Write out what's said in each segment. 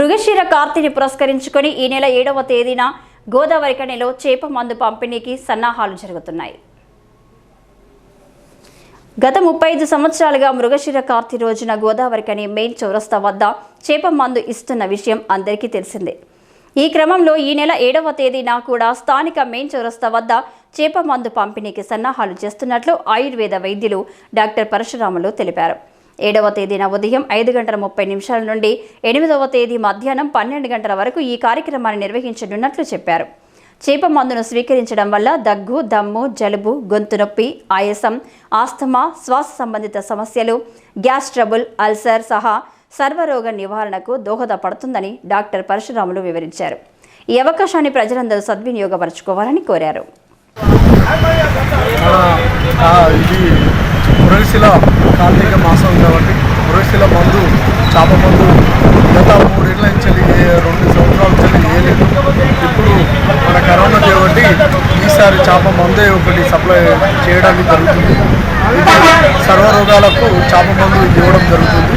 మృగశిర కార్తీని పురస్కరించుకొని ఈ నెల ఏడవ తేదీన గోదావరి కనిలో చేప మందు పంపిణీకి సన్నాహాలు జరుగుతున్నాయి. గత ముప్పై ఐదు సంవత్సరాలుగా మృగశిర కార్తీ రోజున గోదావరికని మెయిన్ చౌరస్తా వద్ద చేప మందు ఇస్తున్న విషయం అందరికీ తెలిసిందే. ఈ క్రమంలో ఈ నెల ఏడవ తేదీన కూడా స్థానిక మెయిన్ చౌరస్తా వద్ద చేప మందు పంపిణీకి సన్నాహాలు చేస్తున్నట్లు ఆయుర్వేద వైద్యులు డాక్టర్ పరశురాములు తెలిపారు. ఏడవ తేదీన ఉదయం ఐదు గంటల ముప్పై నిమిషాల నుండి ఎనిమిదవ తేదీ మధ్యాహ్నం పన్నెండు గంటల వరకు ఈ కార్యక్రమాన్ని నిర్వహించనున్నట్లు చెప్పారు. చేప మందును స్వీకరించడం వల్ల దగ్గు దమ్ము జలుబు గొంతు నొప్పి ఆయాసం ఆస్తమా శ్వాస సంబంధిత సమస్యలు గ్యాస్ ట్రబుల్ అల్సర్ సహా సర్వరోగ నివారణకు దోహదపడుతుందని డాక్టర్ పరశురాములు వివరించారు. ఈ అవకాశాన్ని ప్రజలందరూ సద్వినియోగపరచుకోవాలని కోరారు. మురళిశిల కార్తీక మాసం కాబట్టి మురళిశిల మందు చేప మందు గత మూడేళ్ళ నుంచి ఏ- రెండు సంవత్సరాల నుంచి వేయలేదు ఇప్పుడు మన కరోనా కాబట్టి ఈసారి చేప మందే ఒకటి సప్లై చేయడానికి జరుగుతుంది. ఇది సర్వరోగాలకు చేప మందు ఇవ్వడం జరుగుతుంది.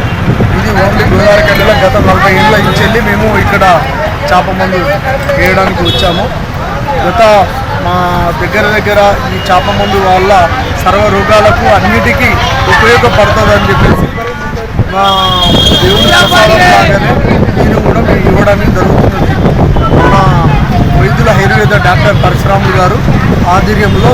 ఇది ఓన్లీ గోదావరి కండిలో గత నలభై ఏళ్ళ నుంచి మేము ఇక్కడ చేప మందు వేయడానికి వచ్చాము. గత మా దగ్గర దగ్గర ఈ చేప మందు వల్ల సర్వ రోగాలకు అన్నిటికీ ఉపయోగపడుతుందని చెప్పేసి మా దేవుని ప్రసాదం నేను కూడా మేము ఇవ్వడానికి జరుగుతున్నది మా వైద్యుల ఆయుర్వేద డాక్టర్ పరశురాములు గారు ఆధ్వర్యంలో